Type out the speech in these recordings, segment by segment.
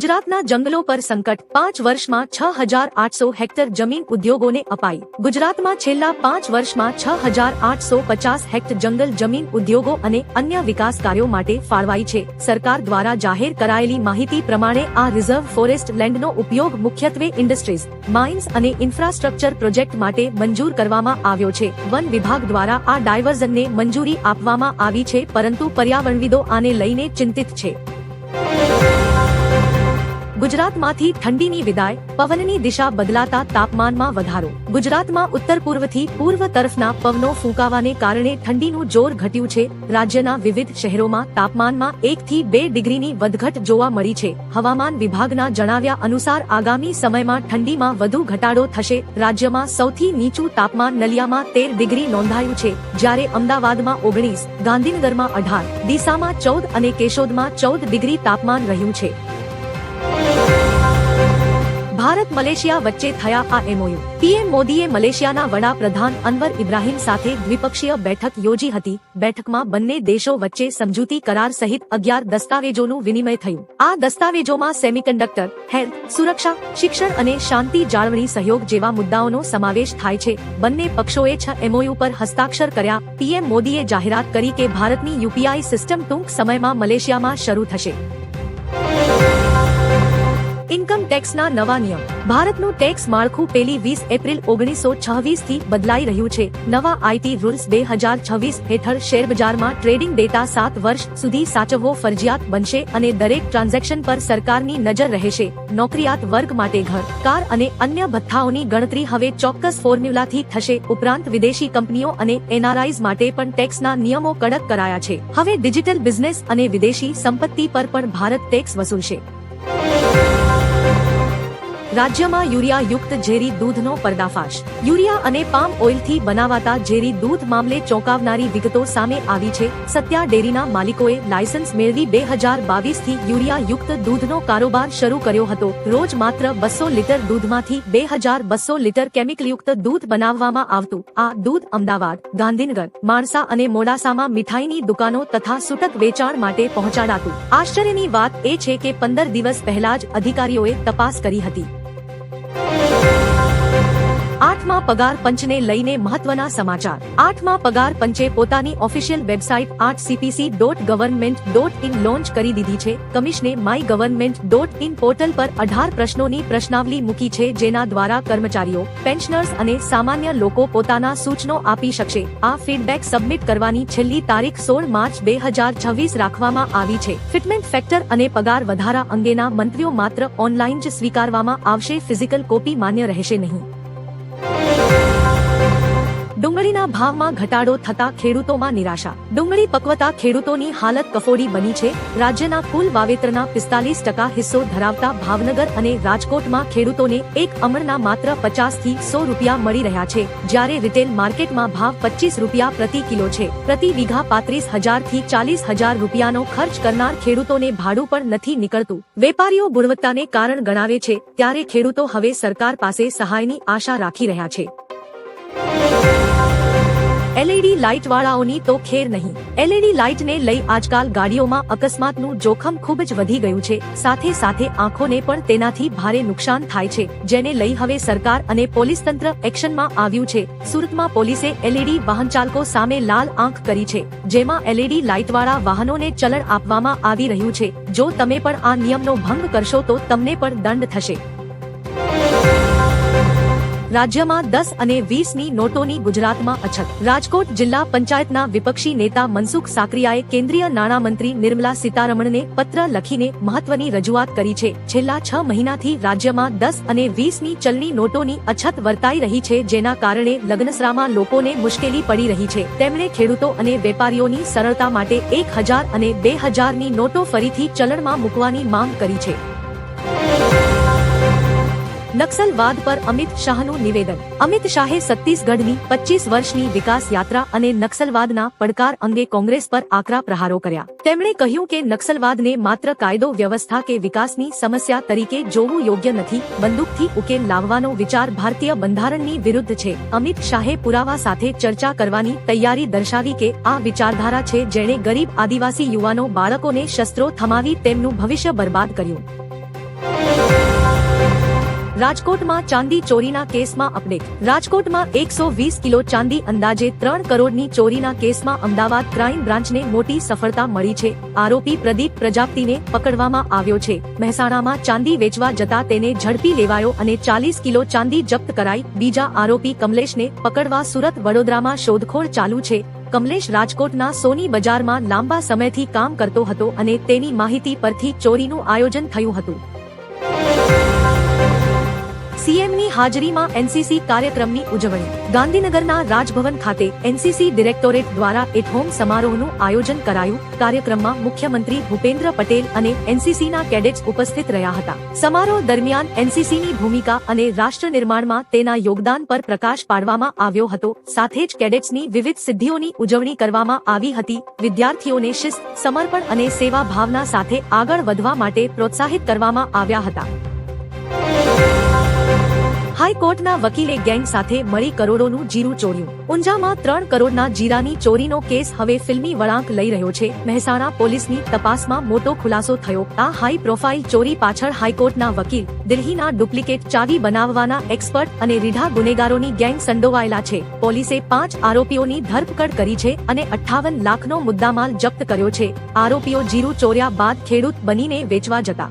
ગુજરાતના જંગલો પર સંકટ પાંચ વર્ષમાં છ હજાર આઠસો હેક્ટર જમીન ઉદ્યોગોને અપાઈ. ગુજરાતમાં છેલ્લા પાંચ વર્ષમાં છ હજાર આઠસો પચાસ હેક્ટર જંગલ જમીન ઉદ્યોગો અને અન્ય વિકાસ કાર્યો માટે ફાળવાઈ છે. સરકાર દ્વારા જાહેર કરાયેલી માહિતી પ્રમાણે આ રિઝર્વ ફોરેસ્ટ લેન્ડનો ઉપયોગ મુખ્યત્વે ઇન્ડસ્ટ્રીઝ, માઇન્સ અને ઇન્ફ્રાસ્ટ્રક્ચર પ્રોજેક્ટ માટે મંજૂર કરવામાં આવ્યો છે. વન વિભાગ દ્વારા આ ડાયવર્ઝનને મંજૂરી આપવામાં આવી છે, પરંતુ પર્યાવરણવિદો આને લઈને ચિંતિત છે. ગુજરાતમાંથી ઠંડીની વિદાય, પવનની દિશા બદલાતા તાપમાનમાં વધારો. ગુજરાતમાં ઉત્તર પૂર્વથી પૂર્વ તરફના પવનો ફૂંકાવાને કારણે ઠંડીનું જોર ઘટ્યું છે. રાજ્યના વિવિધ શહેરોમાં તાપમાનમાં એક થી બે ડિગ્રીની વધઘટ જોવા મળી છે. હવામાન વિભાગના જણાવ્યા અનુસાર આગામી સમયમાં ઠંડીમાં વધુ ઘટાડો થશે. રાજ્યમાં સૌથી નીચું તાપમાન નલિયામાં તેર ડિગ્રી નોંધાયું છે. જ્યારે અમદાવાદમાં ઓગણીસ, ગાંધીનગરમાં અઢાર, ડીસામાં ચૌદ અને કેશોદમાં ચૌદ ડિગ્રી તાપમાન રહ્યું છે. ભારત મલેશિયા વચ્ચે થયા આ એમઓયુ પીએમ મોદીએ મલેશિયાના વડાપ્રધાન અનવર ઇબ્રાહીમ સાથે દ્વિપક્ષીય બેઠક યોજી હતી. બેઠકમાં બંને દેશો વચ્ચે સમજૂતી કરાર સહિત અગિયાર દસ્તાવેજોનું વિનિમય થયું. આ દસ્તાવેજોમાં સેમિકન્ડક્ટર, હેલ્થ, સુરક્ષા, શિક્ષણ અને શાંતિ જાળવણી સહયોગ જેવા મુદ્દાઓનો સમાવેશ થાય છે. બંને પક્ષોએ છ એમઓયુ પર હસ્તાક્ષર કર્યા. પીએમ મોદીએ જાહેરાત કરી કે ભારતની યુપીઆઈ સિસ્ટમ ટૂંક સમયમાં મલેશિયામાં શરૂ થશે. ઇન્કમ ટેક્સના નવા નિયમ. ભારતનું ટેક્સ માળખું પેલી વીસ એપ્રિલ ઓગણીસો છવ્વીસથી બદલાઈ રહ્યું છે. નવા આઈટી રૂલ્સ બે હજાર છવ્વીસ હેઠળ શેરબજારમાં ટ્રેડિંગ ડેટા સાત વર્ષ સુધી સાચવવો ફરજિયાત બનશે અને દરેક ટ્રાન્ઝેક્શન પર સરકારની નજર રહેશે. નોકરિયાત વર્ગ માટે ઘર, કાર અને અન્ય ભથ્થાઓની ગણતરી હવે ચોક્કસ ફોર્મ્યુલાથી થશે. ઉપરાંત વિદેશી કંપનીઓ અને એનઆરઆઈઝ માટે પણ ટેક્સના નિયમો કડક કરાયા છે. હવે ડિજિટલ બિઝનેસ અને વિદેશી સંપત્તિ પર પણ ભારત ટેક્સ વસૂલશે. રાજ્યમાં યુરિયા યુક્ત ઝેરી દૂધનો પર્દાફાશ. યુરિયા અને પામ ઓઇલથી બનાવાતા ઝેરી દૂધ મામલે ચોંકાવનારી વિગતો સામે આવી છે. સત્યા ડેરીના માલિકોએ લાયસન્સ મેળવી બે હજાર બાવીસથી યુરિયા યુક્ત દૂધનો કારોબાર શરૂ કર્યો હતો. રોજ માત્ર બસો લીટર દૂધમાંથી બે હજાર બસો લીટર કેમિકલયુક્ત દૂધ બનાવવામાં આવતું. આ દૂધ અમદાવાદ, ગાંધીનગર, માણસા અને મોડાસામાં મીઠાઈની દુકાનો તથા સૂટક વેચાણ માટે પહોંચાડાતું. આશ્ચર્યની વાત એ છે કે પંદર દિવસ પહેલા જ અધિકારીઓએ તપાસ કરી હતી. આઠમા પગાર પંચને લઈને મહત્વના સમાચાર. આઠમા પગાર પંચે પોતાની ઓફિશિયલ વેબસાઇટ આઠ CPC dot government dot in launch કરી દીધી છે. કમિશને my government dot in portal પર અઢાર પ્રશ્નોની પ્રશ્નાવલી મૂકી છે જેના દ્વારા કર્મચારીઓ પેન્શનર્સ અને સામાન્ય લોકો પોતાના સૂચનો આપી શકશે. આ ફીડબેક સબમિટ કરવાની છેલ્લી તારીખ સોળ માર્ચ બે હજાર છવ્વીસ રાખવામાં આવી છે. ફિટમેન્ટ ફેક્ટર અને પગાર વધારા અંગેના મંત્રીઓ માત્ર ઓનલાઈન જ સ્વીકારવામાં આવશે. ફિઝિકલ કોપી માન્ય રહેશે નહીં. ડુંગળીના ભાવમાં ઘટાડો થતા ખેડૂતોમાં નિરાશા. ડુંગળી પકવતા ખેડૂતોની હાલત કફોડી બની છે. રાજ્યના કુલ વાવેતરના પિસ્તાલીસ ટકા હિસ્સો ધરાવતા ભાવનગર અને રાજકોટમાં ખેડૂતોને એક અમરના માત્ર પચાસથી સો રૂપિયા મળી રહ્યા છે. જ્યારે રિટેલ માર્કેટમાં ભાવ પચીસ રૂપિયા પ્રતિ કિલો છે. પ્રતિ વીઘા પાંત્રીસ હજારથી ચાલીસ હજાર રૂપિયાનો ખર્ચ કરનાર ખેડૂતોને ભાડું પણ નથી નીકળતું. વેપારીઓ ગુણવત્તાને કારણ ગણાવે છે. ત્યારે ખેડૂતો હવે સરકાર પાસે સહાયની આશા રાખી રહ્યા છે. એલઈડી લાઇટ વાળાઓની તો ખેર નહીં. એલઈડી લાઇટને લઈ આજકાલ ગાડીઓમાં અકસ્માતનું જોખમ ખૂબ જ વધી ગયું છે. સાથે સાથે આંખોને પણ તેનાથી ભારે નુકસાન થાય છે, જેને લઈ હવે સરકાર અને પોલીસ તંત્ર એક્શનમાં આવ્યું છે. સુરતમાં પોલીસે એલઈડી વાહન ચાલકો સામે લાલ આંખ કરી છે, જેમાં એલઈડી લાઇટ વાળા વાહનોને ચલણ આપવામાં આવી રહ્યું છે. જો તમે પણ આ નિયમનો ભંગ કરશો તો તમને પણ દંડ થશે. રાજ્યમાં દસ અને વીસની નોટોની ગુજરાતમાં અછત. રાજકોટ જિલ્લા પંચાયતના વિપક્ષી નેતા મનસુખ સાકરિયાએ કેન્દ્રીય નાણામંત્રી નિર્મલા સીતારમણને પત્ર લખીને મહત્વની રજૂઆત કરી છે. છેલ્લા છ મહિનાથી રાજ્યમાં દસ અને વીસની ચલણી નોટોની અછત વર્તાઈ રહી છે, જેના કારણે લગ્નસરામાં લોકોને મુશ્કેલી પડી રહી છે. તેમણે ખેડૂતો અને વેપારીઓની સરળતા માટે એક હજાર અને બે હજારની નોટો ફરીથી ચલણમાં મૂકવાની માંગ કરી છે. નક્સલવાદ પર અમિત શાહનું નિવેદન. અમિત શાહે છત્તીસગઢની પચીસ વર્ષની વિકાસ યાત્રા અને નક્સલવાદના પડકાર અંગે કોંગ્રેસ પર આકરા પ્રહારો કર્યા. તેમણે કહ્યું કે નક્સલવાદને માત્ર કાયદો વ્યવસ્થા કે વિકાસની સમસ્યા તરીકે જોવું યોગ્ય નથી, બંદૂકથી ઉકેલ લાવવાનો વિચાર ભારતીય બંધારણની વિરુદ્ધ છે. અમિત શાહે પુરાવા સાથે ચર્ચા કરવાની તૈયારી દર્શાવી કે આ વિચારધારા છે જેણે ગરીબ આદિવાસી યુવાનો બાળકોને શસ્ત્રો થમાવી તેમનું ભવિષ્ય બરબાદ કર્યું. રાજકોટમાં ચાંદી ચોરીના કેસમાં અપડેટ. રાજકોટમાં એકસો વીસ કિલો ચાંદી અંદાજે ત્રણ કરોડની ચોરીના કેસમાં અમદાવાદ ક્રાઇમ બ્રાન્ચને મોટી સફળતા મળી છે. આરોપી પ્રદીપ પ્રજાપતિને પકડવામાં આવ્યો છે. મહેસાણામાં ચાંદી વેચવા જતા તેને ઝડપી લેવાયો અને ચાલીસ કિલો ચાંદી જપ્ત કરાઈ. બીજા આરોપી કમલેશને પકડવા સુરત વડોદરામાં શોધખોળ ચાલુ છે. કમલેશ રાજકોટના સોની બજારમાં લાંબા સમયથી કામ કરતો હતો અને તેની માહિતી પરથી ચોરીનું આયોજન થયું હતું. સીએમની હાજરીમાં એનસીસી કાર્યક્રમની ઉજવણી. ગાંધીનગરના રાજભવન ખાતે એનસીસી ડિરેક્ટોરેટ દ્વારા એટ હોમ સમારોહનું આયોજન કરાયું. કાર્યક્રમમાં મુખ્યમંત્રી ભૂપેન્દ્ર પટેલ અને એનસીસીના કેડેટ્સ ઉપસ્થિત રહ્યા હતા. સમારોહ દરમિયાન એનસીસીની ભૂમિકા અને રાષ્ટ્ર નિર્માણમાં તેના યોગદાન પર પ્રકાશ પાડવામાં આવ્યો હતો. સાથે જ કેડેટ્સની વિવિધ સિદ્ધિઓની ઉજવણી કરવામાં આવી હતી. વિદ્યાર્થીઓને શિસ્ત, સમર્પણ અને સેવા ભાવના સાથે આગળ વધવા માટે પ્રોત્સાહિત કરવામાં આવ્યા હતા. હાઈકોર્ટના વકીલે ગેંગ સાથે મળી કરોડોનું જીરું ચોર્યું. ઊંઝામાં ત્રણ કરોડના જીરાની ચોરીનો કેસ હવે ફિલ્મી વળાંક લઈ રહ્યો છે. મહેસાણા પોલીસની તપાસમાં મોટો ખુલાસો થયો. આ હાઈ પ્રોફાઇલ ચોરી પાછળ હાઈકોર્ટના વકીલ, દિલ્હીના ડુપ્લિકેટ ચાવી બનાવવાના એક્સપર્ટ અને રીઢા ગુનેગારોની ગેંગ સંડોવાયેલા છે. પોલીસે પાંચ આરોપીઓની ધરપકડ કરી છે અને અઠ્ઠાવન લાખનો મુદ્દામાલ જપ્ત કર્યો છે. આરોપીઓ જીરું ચોર્યા બાદ ખેડૂત બનીને વેચવા જતા.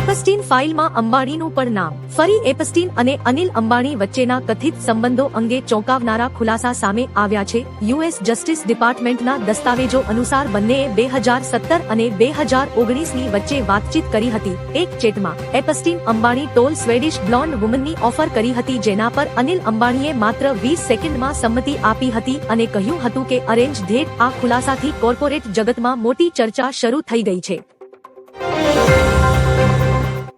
એપસ્ટીન ફાઇલમાં અંબાણીનું પણ નામ. ફરી એપસ્ટીન અને અનિલ અંબાણી વચ્ચેના કથિત સંબંધો અંગે ચોંકાવનારા ખુલાસા સામે આવ્યા છે. યુએસ જસ્ટિસ ડિપાર્ટમેન્ટના દસ્તાવેજો અનુસાર બંનેએ બે હજાર સત્તર અને બે હજાર ઓગણીસની વચ્ચે વાતચીત કરી હતી. એક ચેટમાં, Epstein Ambani tall Swedish blonde વુમનની offer કરી હતી જેના પર અનિલ અંબાણીએ માત્ર વીસ સેકન્ડમાં સંમતિ આપી હતી અને કહ્યું હતું કે અરેન્જ ધેટ આ ખુલાસાથી કોર્પોરેટ જગતમાં મોટી ચર્ચા શરૂ થઈ ગઈ છે.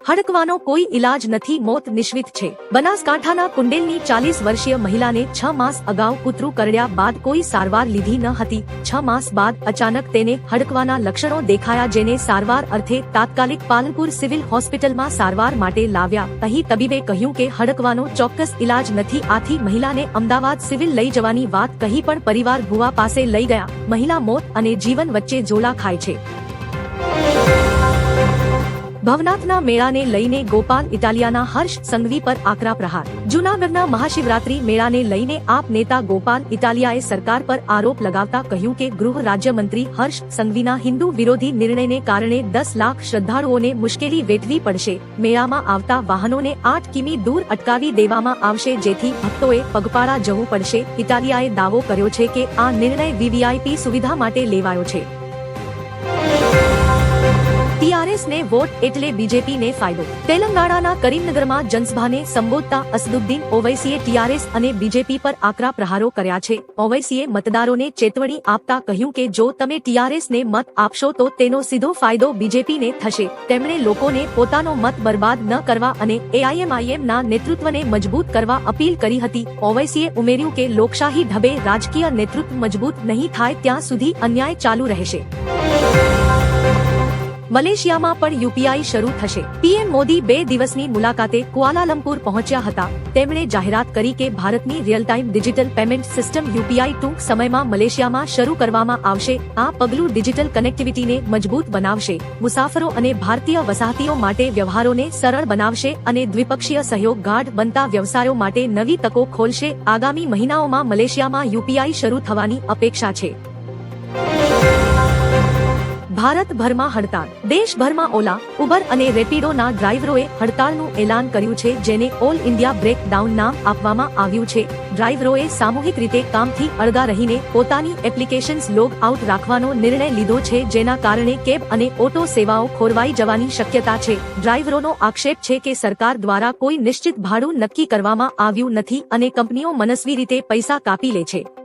હડકવાનો કોઈ ઇલાજ નથી, મોત નિશ્ચિત છે. બનાસકાંઠાના કુંડેલની ચાલીસ વર્ષીય મહિલાને છ માસ અગાઉ કૂતરું કરડ્યા બાદ કોઈ સારવાર લીધી ન હતી. છ માસ બાદ અચાનક તેને હડકવાના લક્ષણો દેખાયા જેને સારવાર અર્થે તાત્કાલિક પાલનપુર સિવિલ હોસ્પિટલમાં સારવાર માટે લાવ્યા. અહીં તબીબે કહ્યું કે હડકવાનો ચોક્કસ ઇલાજ નથી, આથી મહિલાને અમદાવાદ સિવિલ લઈ જવાની વાત કહી પણ પરિવાર ભુવા પાસે લઈ ગયા. મહિલા મોત અને જીવન વચ્ચે ઝોલા ખાય છે. ભવનાથના મેળાને લઈને ગોપાલ ઇટાલિયાના હર્ષ સંઘવી પર આકરા પ્રહાર. જૂનાગઢના મહાશિવરાત્રી મેળાને લઈને આપ નેતા ગોપાલ ઇટાલિયાએ સરકાર પર આરોપ લગાવતા કહ્યું કે ગૃહ રાજ્યમંત્રી હર્ષ સંઘવીના હિન્દુ વિરોધી નિર્ણયને કારણે દસ લાખ શ્રદ્ધાળુઓને મુશ્કેલી વેઠવી પડશે. મેળામાં આવતા વાહનોને આઠ કિમી દૂર અટકાવી દેવામાં આવશે જેથી ભક્તોએ પગપાળા જવું પડશે. ઇટાલિયાએ દાવો કર્યો છે કે આ નિર્ણય વીવીઆઈપી સુવિધા માટે લેવાયો છે. ટીઆરએસ ને વોટ એટલે બીજેપી ને ફાયદો. તેલંગાણાના કરીમનગરમાં જનસભાને સંબોધતા અસદુદ્દીન ઓવૈસીએ ટીઆરએસ અને બીજેપી પર આકરા પ્રહારો કર્યા છે. ઓવૈસીએ મતદારોને ચેતવણી આપતા કહ્યું કે જો તમે ટીઆરએસ ને મત આપશો તો તેનો સીધો ફાયદો બીજેપી ને થશે. તેમણે લોકોને પોતાનો મત બરબાદ ન કરવા અને એઆઈએમઆઈએમ ના નેતૃત્વને મજબૂત કરવા અપીલ કરી હતી. ઓવૈસીએ ઉમેર્યું કે લોકશાહી ઢબે રાજકીય નેતૃત્વ મજબૂત નહીં થાય ત્યાં સુધી અન્યાય ચાલુ રહેશે. મલેશિયામાં પણ યુપીઆઈ શરૂ થશે. પીએમ મોદી બે દિવસની મુલાકાતે કુઆલાલંપુર પહોંચ્યા હતા. તેમણે જાહેરાત કરી કે ભારતની real time digital payment system UPI ટૂંક સમયમાં મલેશિયામાં શરૂ કરવામાં આવશે. આ પગલું ડિજિટલ કનેક્ટિવિટીને મજબૂત બનાવશે. મુસાફરો અને ભારતીય વસાહતીઓ માટે વ્યવહારોને સરળ બનાવશે અને દ્વિપક્ષીય સહયોગ ગાઢ બનતા વ્યવસાયો માટે નવી તકો ખોલશે. આગામી મહિનાઓમાં મલેશિયામાં યુપીઆઈ શરૂ થવાની અપેક્ષા છે. ભારતભરમાં હડતાળ. દેશભરમાં ઓલા, ઉબર અને રેપિડોના ડ્રાઈવરોએ હડતાળનું એલાન કર્યું છે, જેને ઓલ ઇન્ડિયા બ્રેક ડાઉન નામ આપવામાં આવ્યું છે. ડ્રાઈવરોએ સામૂહિક રીતે કામથી અળગા રહીને પોતાની એપ્લિકેશન્સ લોગ આઉટ રાખવાનો નિર્ણય લીધો છે, જેના કારણે કેબ અને ઓટો સેવાઓ ખોરવાઈ જવાની શક્યતા છે. ડ્રાઈવરોનો આક્ષેપ છે કે સરકાર દ્વારા કોઈ નિશ્ચિત ભાડું નક્કી કરવામાં આવ્યું નથી અને કંપનીઓ મનસ્વી રીતે પૈસા કાપી લે છે.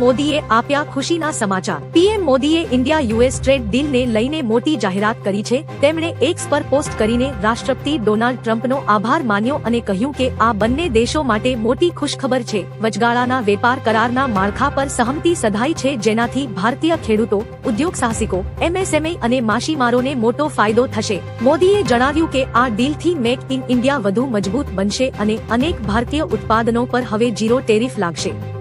મોદીએ આપ્યા ખુશીના સમાચાર. પીએમ મોદીએ ઇન્ડિયા યુએસ ટ્રેડ ડીલને લઈને મોટી જાહેરાત કરી છે. તેમણે એક્સ પર પોસ્ટ કરીને રાષ્ટ્રપતિ ડોનાલ્ડ ટ્રમ્પનો આભાર માન્યો અને કહ્યું કે આ બંને દેશો માટે મોટી ખુશખબર છે. વચગાળાના વેપાર કરારના માળખા પર સહમતિ સધાઈ છે જેનાથી ભારતીય ખેડૂતો, ઉદ્યોગ સાહસિકો, એમએસએમઈ અને માછીમારોને મોટો ફાયદો થશે. મોદીએ જણાવ્યું કે આ ડીલથી મેક ઇન ઇન્ડિયા વધુ મજબૂત બનશે અને અનેક ભારતીય ઉત્પાદનો પર હવે જીરો ટેરિફ લાગશે.